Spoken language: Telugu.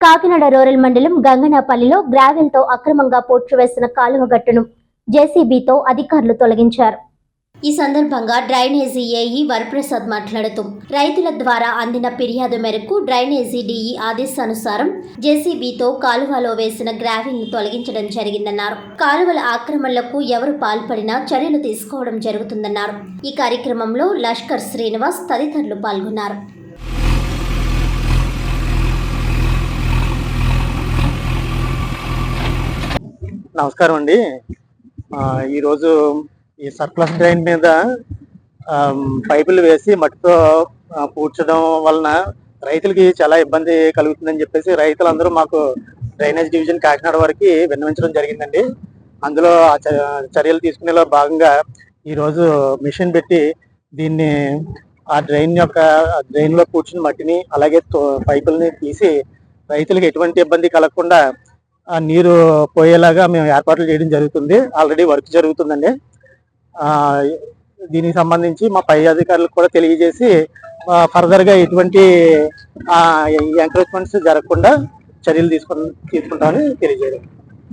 కాకినాడ రూరల్ మండలం గంగనాపల్లిలో గ్రావెల్తో అక్రమంగా పోడ్చివేసిన కాలువ గట్టును జేసీబీతో అధికారులు తొలగించారు. ఈ సందర్భంగా డ్రైనేజీ ఏఈ వరప్రసాద్ మాట్లాడుతూ రైతుల ద్వారా అందిన ఫిర్యాదు మేరకు డ్రైనేజీ డీఈ ఆదేశానుసారం జేసీబీతో కాలువలో వేసిన గ్రావెల్ను తొలగించడం జరిగిందన్నారు. కాలువల ఆక్రమణలకు ఎవరు పాల్పడినా చర్యలు తీసుకోవడం జరుగుతుందన్నారు. ఈ కార్యక్రమంలో లష్కర్ శ్రీనివాస్ తదితరులు పాల్గొన్నారు. నమస్కారం అండి. ఈరోజు ఈ సర్ప్లస్ డ్రైన్ మీద పైపులు వేసి మట్టితో పూడ్చడం వలన రైతులకి చాలా ఇబ్బంది కలుగుతుందని చెప్పేసి రైతులందరూ మాకు డ్రైనేజ్ డివిజన్ కాకినాడ వరకు విన్నవించడం జరిగిందండి. అందులో ఆ చ- చర్యలు తీసుకునేలో భాగంగా ఈరోజు మిషన్ పెట్టి దీన్ని ఆ డ్రైన్ యొక్క డ్రైన్లో కూర్చుని మట్టిని అలాగే తో- పైపుల్ని తీసి రైతులకు ఎటువంటి ఇబ్బంది కలగకుండా నీరు పోయేలాగా మేము ఏర్పాట్లు చేయడం జరుగుతుంది. ఆల్రెడీ వర్క్ జరుగుతుందండి. దీనికి సంబంధించి మా పై అధికారులకు కూడా తెలియజేసి ఫర్దర్గా ఎటువంటి ఎంకరేజ్మెంట్స్ జరగకుండా చర్యలు తీసుకు తీసుకుంటామని తెలియజేయడం.